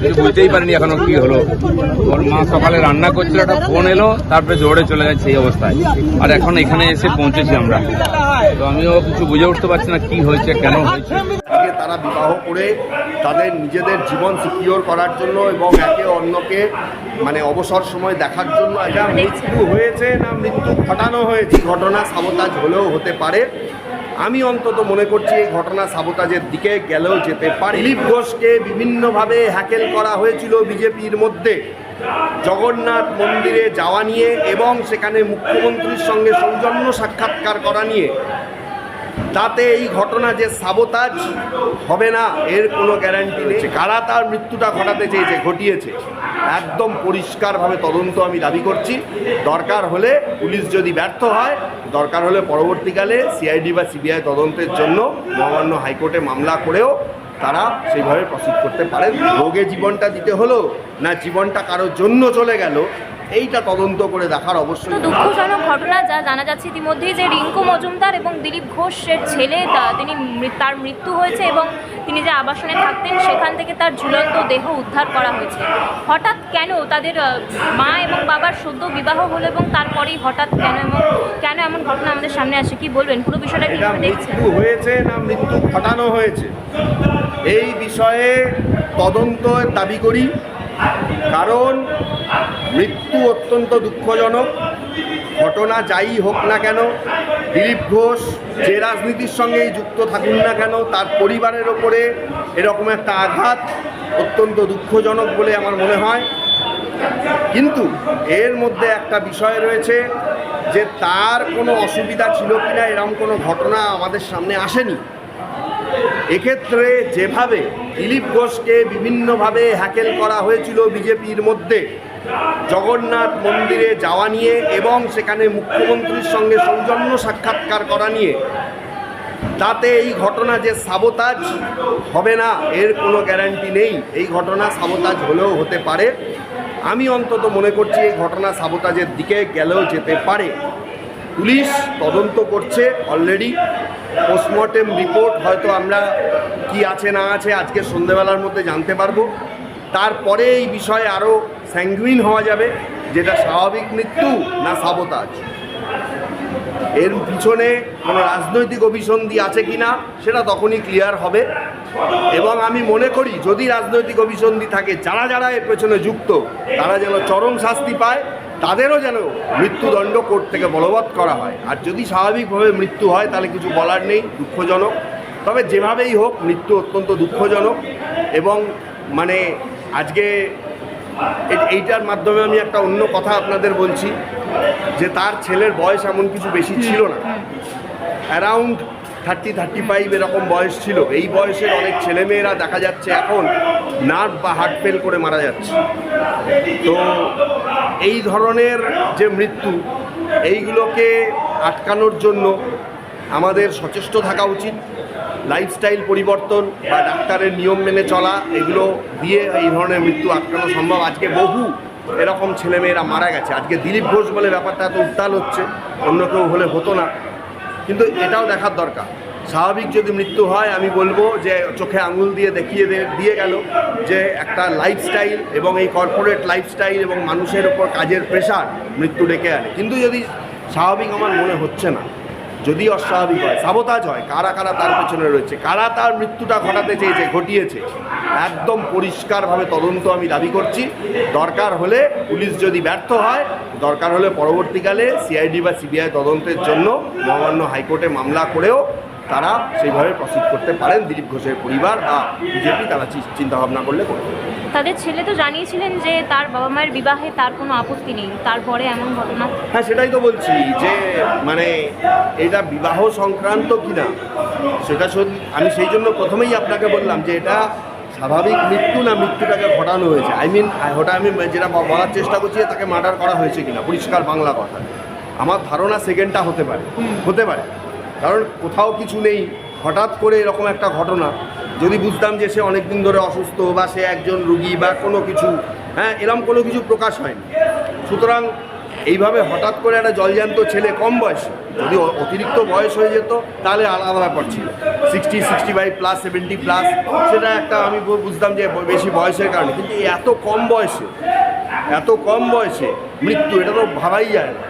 কিছু বুঝতেই পারিনি এখনও কি হলো। ওর মা সকালে রান্না করছিল, একটা ফোন এলো, তারপরে দৌড়ে চলে গেছে এই অবস্থায়। আর এখন এখানে এসে পৌঁছেছি আমরা। তো আমিও কিছু বুঝে উঠতে পারছি না কি হয়েছে, কেন হয়েছে। তারা বিবাহ করে তাদের নিজেদের জীবন সিকিওর করার জন্য এবং একে অন্যকে মানে অবসর সময় দেখার জন্য এটা মৃত্যু হয়েছে না মৃত্যু ঘটানো হয়েছে। ঘটনা সাবোতাজ হলেও হতে পারে। আমি অন্তত মনে করছি এই ঘটনা সাবোতাজের দিকে গেলেও যেতে পারে। দিলীপ ঘোষকে বিভিন্নভাবে হ্যাকেল করা হয়েছিল বিজেপির মধ্যে। জগন্নাথ মন্দিরে যাওয়া নিয়ে এবং সেখানে মুখ্যমন্ত্রীর সঙ্গে সৌজন্য সাক্ষাৎকার করা নিয়ে। তাতে এই ঘটনা যে সাবতাজ হবে না, এর কোনো গ্যারান্টি নেই। কারা তার মৃত্যুটা ঘটাতে চেয়েছে, ঘটিয়েছে, একদম পরিষ্কারভাবে তদন্ত আমি দাবি করছি। দরকার হলে পুলিশ যদি ব্যর্থ হয়, দরকার হলে পরবর্তীকালে সিআইডি বা সিবিআই তদন্তের জন্য মহামান্য হাইকোর্টে মামলা করেও তারা সেইভাবে প্রসিড করতে পারেন। রোগে জীবনটা দিতে হলো না জীবনটা কারোর জন্য চলে গেল এইটা তদন্ত করে দেখার অবশ্যই দুঃখজনক ঘটনা যা জানা যাচ্ছে ইতিমধ্যেই যে রিঙ্কু মজুমদার এবং দিলীপ ঘোষের ছেলে তা- তিনি তার মৃত্যু হয়েছে এবং তিনি যে আবাসনে থাকতেন সেখান থেকে তার ঝুলন্ত দেহ উদ্ধার করা হয়েছে। হঠাৎ কেন তাদের মা এবং বাবার সদ্য বিবাহ হলো এবং তারপরেই হঠাৎ কেন এবং কেন এমন ঘটনা আমাদের সামনে আসে? কি বলবেন? পুরো বিষয়টা এটা কীভাবে দেখছেন? মৃত্যু হয়েছে না মৃত্যু ঘটানো হয়েছে? এই বিষয়ে তদন্ত দাবি করি। কারণ মৃত্যু অত্যন্ত দুঃখজনক। ঘটনা যাই হোক না কেন, দিলীপ ঘোষ যে রাজনীতির সঙ্গেই যুক্ত থাকুন না কেন, তার পরিবারের ওপরে এরকম একটা আঘাত অত্যন্ত দুঃখজনক বলে আমার মনে হয়। কিন্তু এর মধ্যে একটা বিষয় রয়েছে যে তার কোনো অসুবিধা ছিল কিনা এরকম কোনো ঘটনা আমাদের সামনে আসেনি। এক্ষেত্রে যেভাবে দিলীপ ঘোষকে বিভিন্নভাবে হ্যাকেল করা হয়েছিল বিজেপির মধ্যে, জগন্নাথ মন্দিরে যাওয়া নিয়ে এবং সেখানে মুখ্যমন্ত্রীর সঙ্গে সৌজন্য সাক্ষাৎকার করা নিয়ে, তাতে এই ঘটনা যে সাবোতাজ হবে না, এর কোনো গ্যারান্টি নেই। এই ঘটনা সাবোতাজ হলেও হতে পারে। আমি অন্তত মনে করছি এই ঘটনা সাবোতাজের দিকে গেলেও যেতে পারে। পুলিশ তদন্ত করছে অলরেডি পোস্টমর্টেম রিপোর্ট হয়তো আমরা কি আছে না আছে আজকে সন্ধেবেলার মধ্যে জানতে পারব। তারপরে এই বিষয়ে আরও স্যাঙ্গুইন হওয়া যাবে, যেটা স্বাভাবিক মৃত্যু না সাবতাজ। এর পিছনে কোনো রাজনৈতিক অভিসন্ধি আছে কি না সেটা তখনই ক্লিয়ার হবে। এবং আমি মনে করি, যদি রাজনৈতিক অভিসন্ধি থাকে, যারা যারা এর পেছনে যুক্ত, তারা যেন চরম শাস্তি পায়। তাদেরও যেন মৃত্যুদণ্ড কোর্ট থেকে বলবৎ করা হয়। আর যদি স্বাভাবিকভাবে মৃত্যু হয় তাহলে কিছু বলার নেই দুঃখজনক। তবে যেভাবেই হোক মৃত্যু অত্যন্ত দুঃখজনক এবং মানে আজকে এইটার মাধ্যমে আমি একটা অন্য কথা আপনাদের বলছি যে তার ছেলের বয়স এমন কিছু বেশি ছিল না। অ্যারাউন্ড থার্টি থার্টি ফাইভ এরকম বয়স ছিল। এই বয়সের অনেক ছেলেমেয়েরা দেখা যাচ্ছে এখন নার্ভ বা হার্ট ফেল করে মারা যাচ্ছে। তো এই ধরনের যে মৃত্যু, এইগুলোকে আটকানোর জন্য আমাদের সচেষ্ট থাকা উচিত। লাইফস্টাইল পরিবর্তন বা ডাক্তারের নিয়ম মেনে চলা, এগুলো দিয়ে এই ধরনের মৃত্যু আটকানো সম্ভব। আজকে বহু এরকম ছেলেমেয়েরা মারা গেছে। আজকে দিলীপ ঘোষ বলে ব্যাপারটা এত উত্তাল হচ্ছে, অন্য কেউ হলে হতো না। কিন্তু এটাও দেখার দরকার। স্বাভাবিক যদি মৃত্যু হয়, আমি বলব যে চোখে আঙুল দিয়ে দেখিয়ে দিয়ে গেল যে একটা লাইফস্টাইল এবং এই কর্পোরেট লাইফস্টাইল এবং মানুষের ওপর কাজের প্রেশার মৃত্যু ডেকে আনে। কিন্তু যদি স্বাভাবিক আমার মনে হচ্ছে না যদি অস্বাভাবিক হয়, সাবতাজ হয়, কারা কারা তার পেছনে রয়েছে, কারা তার মৃত্যুটা ঘটাতে চেয়েছে, ঘটিয়েছে, একদম পরিষ্কারভাবে তদন্ত আমি দাবি করছি। দরকার হলে পুলিশ যদি ব্যর্থ হয়, দরকার হলে পরবর্তীকালে সিআইডি বা সিবিআই তদন্তের জন্য মহামান্য হাইকোর্টে মামলা করেও তারা সেইভাবে প্রসিড করতে পারেন। দিলীপ ঘোষের পরিবার বা বিজেপি তারা চিন্তাভাবনা করলে করবে। তাদের ছেলে তো জানিয়েছিলেন যে তার বাবা মায়ের বিবাহে তার কোনো আপত্তি নেই। তারপরে এমন ঘটনা? হ্যাঁ সেটাই তো বলছি যে মানে এটা বিবাহ সংক্রান্ত কিনা সেটা আমি সেই জন্য প্রথমেই আপনাকে বললাম যে এটা স্বাভাবিক মৃত্যু না মৃত্যুটাকে ঘটানো হয়েছে। আই মিন ওটা আমি যেটা বলার চেষ্টা করছি তাকে মার্ডার করা হয়েছে কিনা পরিষ্কার বাংলা কথা। আমার ধারণা সেকেন্ডটা হতে পারে। হতে পারে। কারণ কোথাও কিছু নেই। হঠাৎ করে এরকম একটা ঘটনা। যদি বুঝতাম যে সে অনেক দিন ধরে অসুস্থ বা সে একজন রুগী বা কোনো কিছু হ্যাঁ এরকম কোনো কিছু প্রকাশ হয়নি। সুতরাং এইভাবে হঠাৎ করে একটা জলজান্ত ছেলে কম বয়সে, যদি অতিরিক্ত বয়স হয়ে যেত, তাহলে আলাদা ব্যাপার ছিল। Sixty sixty five plus seventy plus সেটা একটা আমি বুঝতাম যে বেশি বয়সের কারণে। কিন্তু এত কম বয়সে, এত কম বয়সে মৃত্যু, এটা তো ভাবাই যায় না।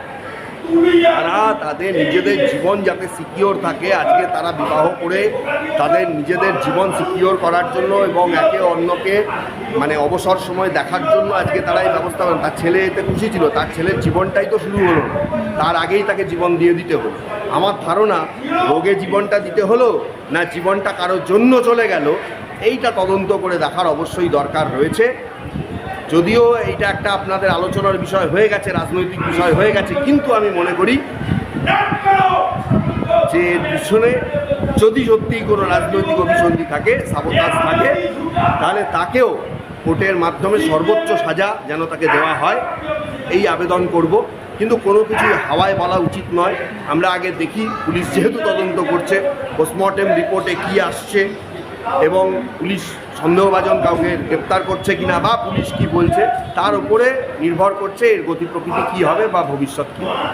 তারা তাদের নিজেদের জীবন যাতে সিকিওর থাকে, আজকে তারা বিবাহ করে তাদের নিজেদের জীবন সিকিওর করার জন্য এবং একে অন্যকে মানে অবসর সময় দেখার জন্য আজকে তারা এই ব্যবস্থা করেন। তার ছেলে এতে খুশি ছিল, তার ছেলের জীবনটাই তো শুরু হলো তার আগেই তাকে জীবন দিয়ে দিতে হলো। আমার ধারণা, রোগে জীবনটা দিতে হলো না জীবনটা কারোর জন্য চলে গেল, এইটা তদন্ত করে দেখার অবশ্যই দরকার রয়েছে। যদিও এইটা একটা আপনাদের আলোচনার বিষয় হয়ে গেছে, রাজনৈতিক বিষয় হয়ে গেছে, কিন্তু আমি মনে করি যে পিছনে যদি সত্যিই কোনো রাজনৈতিক অভিসন্ধি থাকে সাবতাজ থাকে, তাহলে তাকেও কোর্টের মাধ্যমে সর্বোচ্চ সাজা যেন তাকে দেওয়া হয়, এই আবেদন করব। কিন্তু কোনো কিছু হাওয়ায় বলা উচিত নয়। আমরা আগে দেখি, পুলিশ যেহেতু তদন্ত করছে পোস্টমর্টেম রিপোর্টে কি আসছে, এবং পুলিশ সন্দেহভাজন কাউকে গ্রেপ্তার করছে কিনা বা পুলিশ কি বলছে, তার উপরে নির্ভর করছে এর গতি প্রকৃতি কী হবে বা ভবিষ্যৎ কী হবে।